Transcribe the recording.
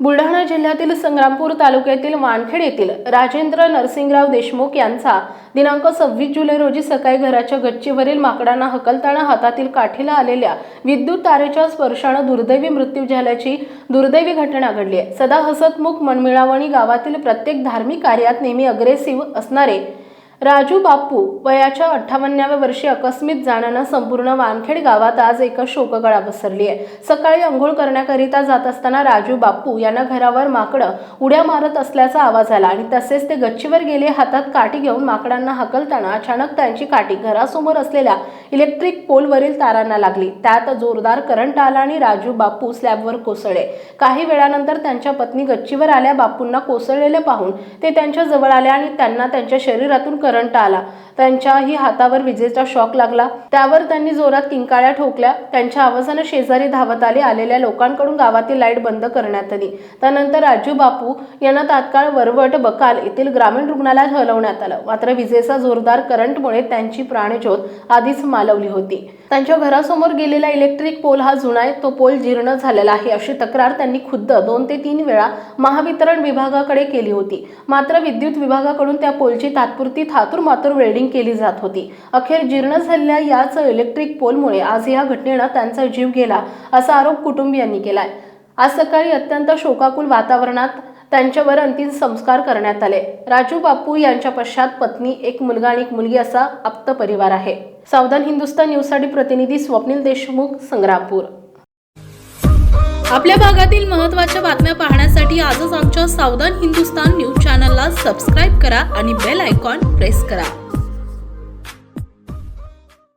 बुलढाणा जिल्ह्यातील संग्रामपूर तालुक्यातील वानखेड येथील राजेंद्र नरसिंगराव देशमुख यांचा दिनांक सव्वीस जुलै रोजी सकाळी घराच्या गच्चीवरील माकडांना हकलताना हातातील काठीला आलेल्या विद्युत तारेच्या स्पर्शानं दुर्दैवी मृत्यू झाल्याची दुर्दैवी घटना घडली आहे. सदा हसतमुख मनमिळावणी गावातील प्रत्येक धार्मिक कार्यात नेहमी अग्रेसिव्ह असणारे राजू बाप्पू वयाच्या अठ्ठावन्नाव्या वर्षी अकस्मित जाण्यानं संपूर्ण वानखेड गावात आज एक शोककळा पसरली आहे. सकाळी अंघोळ करण्याकरिता जात असताना राजू बाप्पू यांना घरावर माकडं उड्या मारत असल्याचा आवाज आला आणि तसेच ते गच्चीवर गेले हातात काठी घेऊन माकडांना हकलताना अचानक त्यांची काठी घरासमोर असलेल्या इलेक्ट्रिक पोलवरील तारांना लागली. त्यात जोरदार करंट आला आणि राजू बापू स्लॅबवर कोसळले. काही वेळानंतर त्यांच्या पत्नी गच्चीवर आल्या. बापूंना कोसळलेले पाहून ते त्यांच्या जवळ आले आणि त्यांना त्यांच्या शरीरातून करंट आला. त्यांच्याही हातावर विजेचा शॉक लागला. त्यावर त्यांनी जोरात किंकाळ्या ठोकल्या. त्यांच्या आवाजानं शेजारी धावत आले आलेल्या लोकांकडून गावातील लाइट बंद करण्यात आली. त्यानंतर राजू बापू यांना तात्काळ वरवट बकाल येथील ग्रामीण रुग्णालयात हलवण्यात आलं. मात्र विजेचा जोरदार करंटमुळे त्यांची प्राणज्योत आधीच मालवली होती. त्यांच्या घरासमोर गेलेला इलेक्ट्रिक पोल हा जुना आहे तो पोल जीर्ण झालेला आहे अशी तक्रार त्यांनी खुद्द दोन ते तीन वेळा महावितरण विभागाकडे केली होती. मात्र विद्युत विभागाकडून त्या पोलची तात्पुरती थातूर मातूर वेल्डिंग केली जात होती. अखेर जीर्ण झालेल्या याच इलेक्ट्रिक पोलमुळे आज या घटनेनं त्यांचा जीव गेला असा आरोप कुटुंबियांनी केलाय. आज सकाळी अत्यंत शोकाकुल वातावरणात त्यांच्यावर अंतिम संस्कार करण्यात आले. राजू बापू यांच्या पश्चात पत्नी एक मुलगा आणि एक मुलगी असा आप्त परिवार आहे. सावधान हिंदुस्तान न्यूजसाठी प्रतिनिधी स्वप्नील देशमुख संग्रामपूर. आपल्या भागातील महत्त्वाच्या बातम्या पाहण्यासाठी आजच आमच्या सावधान हिंदुस्तान न्यूज चॅनलला सबस्क्राईब करा आणि बेल आयकॉन प्रेस करा.